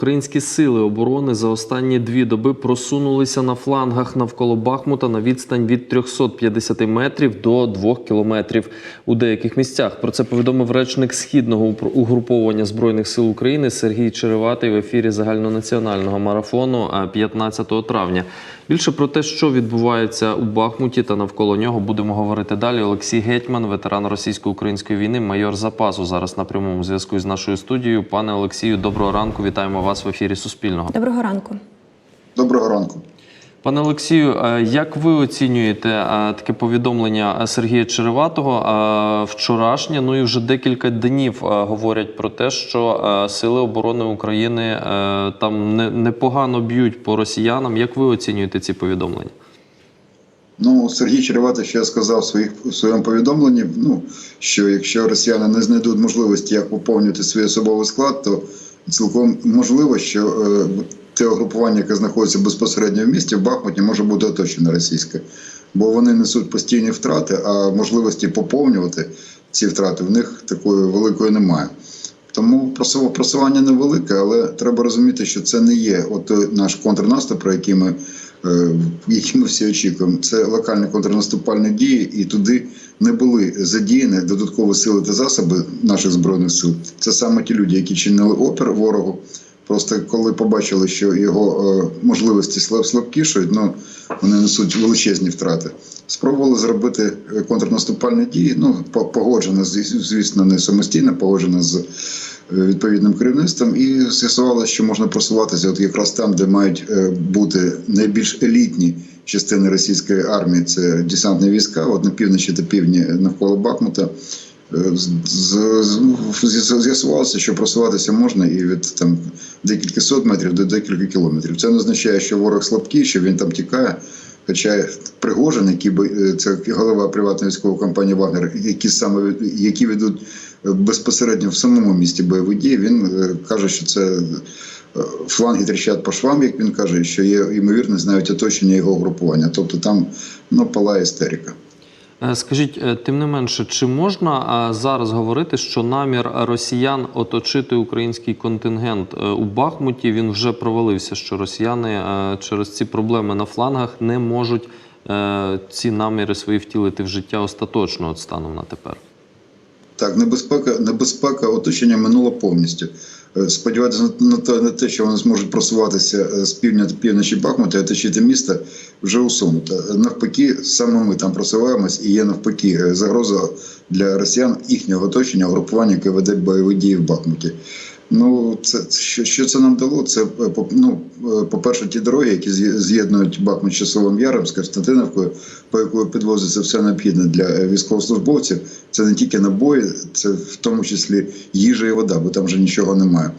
Українські сили оборони за останні дві доби просунулися на флангах навколо Бахмута на відстань від 350 метрів до 2 кілометрів у деяких місцях. Про це повідомив речник східного угруповання збройних сил України Сергій Череватий в ефірі загальнонаціонального марафону 15 травня. Більше про те, що відбувається у Бахмуті та навколо нього, будемо говорити далі. Олексій Гетьман, ветеран російсько-української війни, майор запасу. Зараз на прямому зв'язку з нашою студією. Пане Олексію, доброго ранку. Вітаємо вас в ефірі Суспільного. Доброго ранку. Доброго ранку. Пане Олексію, е, як ви оцінюєте е, таке повідомлення Сергія Череватого е, вчорашнє? Ну і вже декілька днів е, говорять про те, що е, сили оборони України е, там непогано б'ють по росіянам. Як ви оцінюєте ці повідомлення? Ну, Сергій Череватий ще сказав своїх в своєму повідомленні. Ну що якщо росіяни не знайдуть можливості, як поповнювати свій особовий склад, то цілком можливо, що е, те угрупування, яке знаходиться безпосередньо в місті, в Бахмуті, може бути оточене російське, бо вони несуть постійні втрати, а можливості поповнювати ці втрати в них такої великої немає. Тому просування невелике, але треба розуміти, що це не є от наш контрнаступ, про який ми, е, який ми всі очікуємо. Це локальні контрнаступальні дії, і туди не були задіяні додаткові сили та засоби наших збройних сил. Це саме ті люди, які чинили опір ворогу. Просто коли побачили, що його е, можливості слаб- слабкішають, ну вони несуть величезні втрати. Спробували зробити е, контрнаступальні дії. Ну по- погоджено звісно, не самостійно, погоджено з е, відповідним керівництвом, і з'ясувалося, що можна просуватися от якраз там, де мають бути найбільш елітні частини російської армії. Це десантні війська, от на півночі та півдні навколо Бахмута. Е, ну, з'яс- З'ясувалося, що просуватися можна і від там декілька сот метрів до декілька кілометрів. Це не означає, що ворог слабкий, що він там тікає. Хоча Пригожин, який е, це голова приватної військової компанії Вагнер, які саме які ведуть е, безпосередньо в самому місті бойові дії, він каже, що це фланги тріщать по швам, як він каже, що є ймовірність навіть оточення його групування. Тобто там ну палає істерика. Е, Скажіть, е, тим не менше, чи можна е, зараз говорити, що намір росіян оточити український контингент у Бахмуті він вже провалився? Що росіяни через ці проблеми на флангах не можуть ці наміри свої втілити в життя остаточно от станом на тепер? Так, небезпека, небезпека оточення минула повністю. Е, Сподіватися на те, на те, що вони зможуть просуватися е, з півдня до півночі Бахмута оточити місто, вже усунуто. Навпаки, саме ми там просуваємось, і є навпаки е, загроза для росіян їхнього оточення, угрупування, яке веде бойові дії в Бахмуті. Ну, це що, що це нам дало? Це е, по- ну, е, по-перше, ті дороги, які з'єднують Бахмут Часовим Яром з Константиновкою, по якої підвозиться все необхідне для е, військовослужбовців. Це не тільки набої, це в тому числі їжа і вода, бо там вже нічого немає.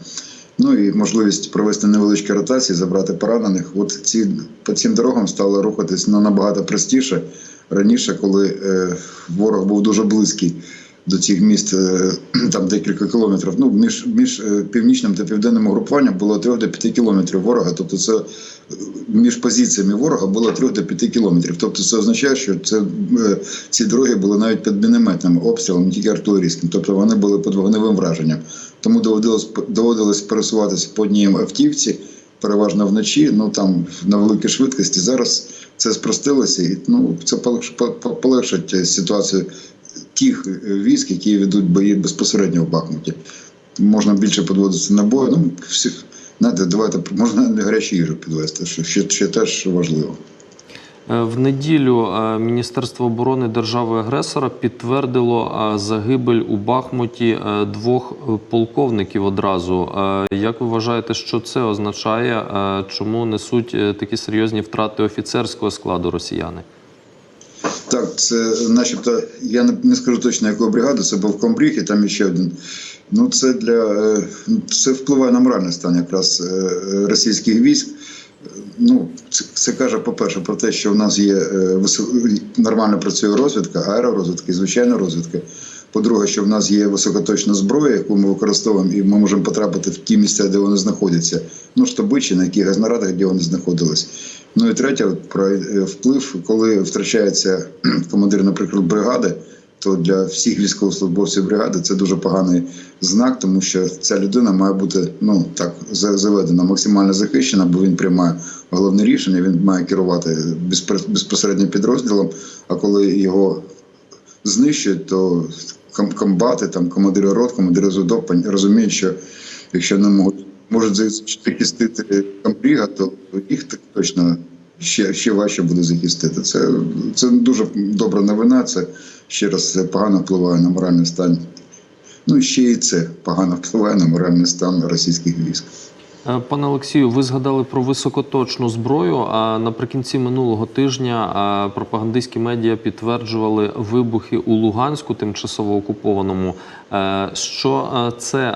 Ну і можливість провести невеличкі ротації, забрати поранених. От ці по цим дорогам стало рухатись на набагато простіше раніше, коли е, ворог був дуже близький до цих міст, е, там декілька кілометрів. Ну між між е, північним та південним угрупуванням було 3 до 5 кілометрів ворога. Тобто, це е, між позиціями ворога було 3 до 5 кілометрів. Тобто, це означає, що це ці дороги були навіть під мінометним обстрілом, не тільки артилерійським. Тобто вони були під вогневим враженням. Тому доводилось доводилось пересуватися по одній автівці, переважно вночі. Ну там на великій швидкості. Зараз це спростилося, і ну це полегш- по- по- полегшить ситуацію тих е, військ, які ведуть бої безпосередньо в Бахмуті. Можна більше підводити на бой. Ну всі знаєте, давайте можна гарячу їжу підвести, що ще, ще теж важливо. Е, В неділю е, Міністерство оборони держави-агресора підтвердило загибель у Бахмуті двох полковників одразу. Як ви вважаєте, що це означає? Чому несуть такі серйозні втрати офіцерського складу росіяни? Так, це начебто, я не, скажу точно, якої бригади, це був комбріг і там ще один. Ну, це для е, це впливає на моральний стан якраз е, російських військ. Ну, це, це каже, по-перше, про те, що в нас є е, нормально працює розвідка, аеророзвідка і звичайна розвідка. По-друге, що в нас є високоточна зброя, яку ми використовуємо, і ми можемо потрапити в ті місця, де вони знаходяться. Ну, штаби чи на яких газнарадах, де вони знаходились. Ну і третє, про е, вплив, коли втрачається командир, наприклад, бригади, то для всіх військовослужбовців бригади це дуже поганий знак, тому що ця людина має бути ну так заведена максимально захищена, бо він приймає головне рішення. Він має керувати безпосередньо підрозділом. А коли його знищують, то комбати, там командири рот, командири ЗУДО розуміють, що якщо не можуть, можуть захистити Камбріга, то їх так точно ще, ще важче буде захистити. Це, це дуже добра новина. Це ще раз це погано впливає на моральний стан. Ну ще і це погано впливає на моральний стан російських військ. Е, Пане Олексію, ви згадали про високоточну зброю. А наприкінці минулого тижня пропагандистські медіа підтверджували вибухи у Луганську, тимчасово окупованому. Е, Що е, це е,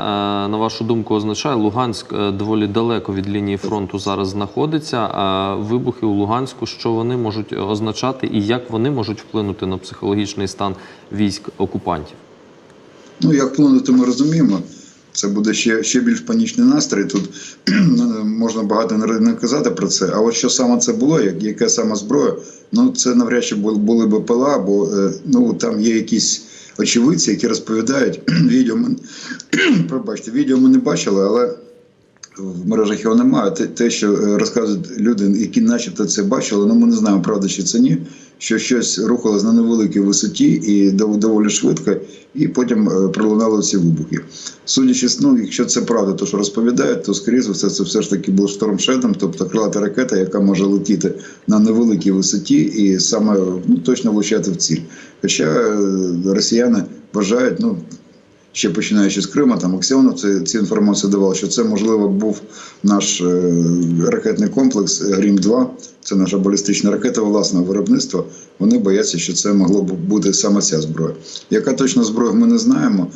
на вашу думку означає? Луганськ е, доволі далеко від лінії фронту зараз знаходиться. А вибухи у Луганську, що вони можуть означати, і як вони можуть вплинути на психологічний стан військ окупантів? Ну, як вплинути, ми розуміємо. Це буде ще, ще більш панічний настрій. Тут ну, можна багато не казати про це. А от що саме це було, як, яка саме зброя, ну це навряд чи були, були б пила, бо е, ну, там є якісь очевидці, які розповідають відео. Ми, пробачте, відео ми не бачили, але в мережах його немає. Те, те, що е, розказують люди, які начебто це бачили, ну ми не знаємо, правда чи це ні. Що щось рухалось на невеликій висоті і доволі швидко, і потім е, пролунали ці вибухи. Судячи ну, якщо це правда, то що розповідають, то скоріше все це все ж таки був штормшедом, тобто крилата ракета, яка може летіти на невеликій висоті і саме ну, точно влучати в ціль. Хоча е, росіяни вважають, ну ще починаючи з Криму, там Аксіонов це ці інформацію давав, що це можливо був наш е, ракетний комплекс Грім 2 це наша балістична ракета власного виробництва. Вони бояться, що це могло б бути саме ця зброя. Яка точно зброя, ми не знаємо.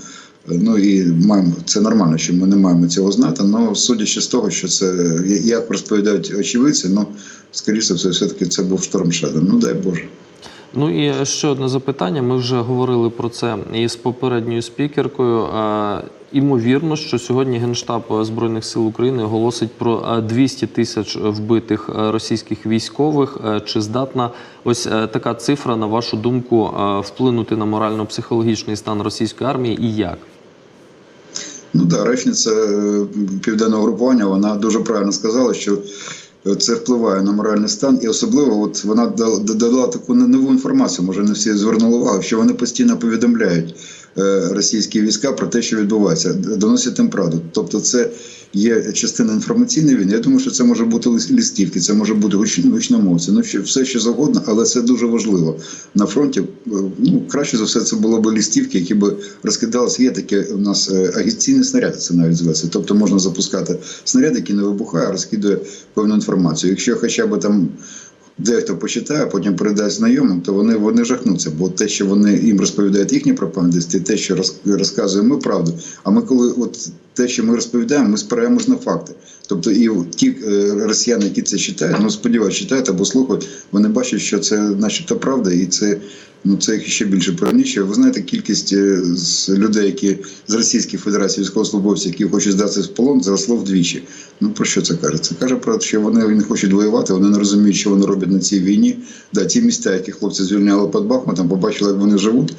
Ну і маємо це нормально, що ми не маємо цього знати. але судячи з того, що це як розповідають очевидці, ну скоріше все, все таки це був шторм Шеден. Ну дай Боже. Ну і ще одне запитання. Ми вже говорили про це із попередньою спікеркою. Е, Імовірно, що сьогодні Генштаб Збройних сил України оголосить про е, 200 тисяч вбитих е, російських військових. Е, Чи здатна ось е, така цифра, на вашу думку, е, вплинути на морально-психологічний стан російської армії і як? Ну так, речниця е, південного групування вона дуже правильно сказала, що е, це впливає на моральний стан, і особливо от вона дала- додала таку нову інформацію. Може, не всі звернули увагу, що вони постійно повідомляють е, російські війська про те, що відбувається, доносять їм правду. Тобто, це є частина інформаційної війни. Я думаю, що це може бути лис- листівки, це може бути гуч- гучномовці, ну все що завгодно, але це дуже важливо на фронті. е, Ну краще за все, це було б листівки, які б розкидалися. Є таке у нас е, агітаційні снаряди, це навіть зветься. Тобто можна запускати снаряд, який не вибухає, а розкидує певну інформацію. Якщо хоча б там дехто почитає, потім передасть знайомим, то вони, вони жахнуться. Бо те, що вони їм розповідають їхні пропагандисти, те, що розказуємо ми правду. А ми коли от те, що ми розповідаємо, ми спираємось на факти. Тобто, і ті е, росіяни, які це читають, ну сподіваюся, читають або слухають, вони бачать, що це начебто правда, і це. Ну, це їх ще більше пригнічує. Ви знаєте, кількість е, з людей, які з Російської Федерації військовослужбовців, які хочуть здатися в полон, зросло вдвічі. Ну про що це каже? Це каже про те, що вони не хочуть воювати, вони не розуміють, що вони роблять на цій війні. Да, ті міста, які хлопці звільняли під Бахмутом, побачили, як вони живуть.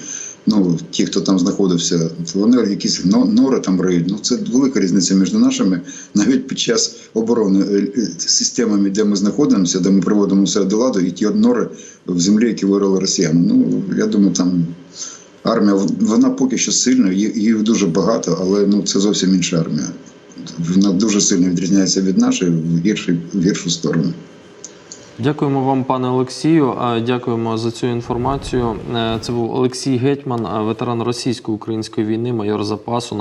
Ну, ті, хто там знаходився, вони якісь но- нори там риють. Ну це велика різниця між нашими, навіть під час оборони е, е, системами, де ми знаходимося, де ми приводимо все до ладу, і ті нори в землі, які вирили росіяни. Ну я думаю, там армія вона поки що сильна, її дуже багато, але ну це зовсім інша армія. Вона дуже сильно відрізняється від нашої в гіршу, в гіршу сторону. Дякуємо вам, пане Олексію. Дякуємо за цю інформацію. Е, Це був Олексій Гетьман, е, ветеран російсько-української війни, майор запасу.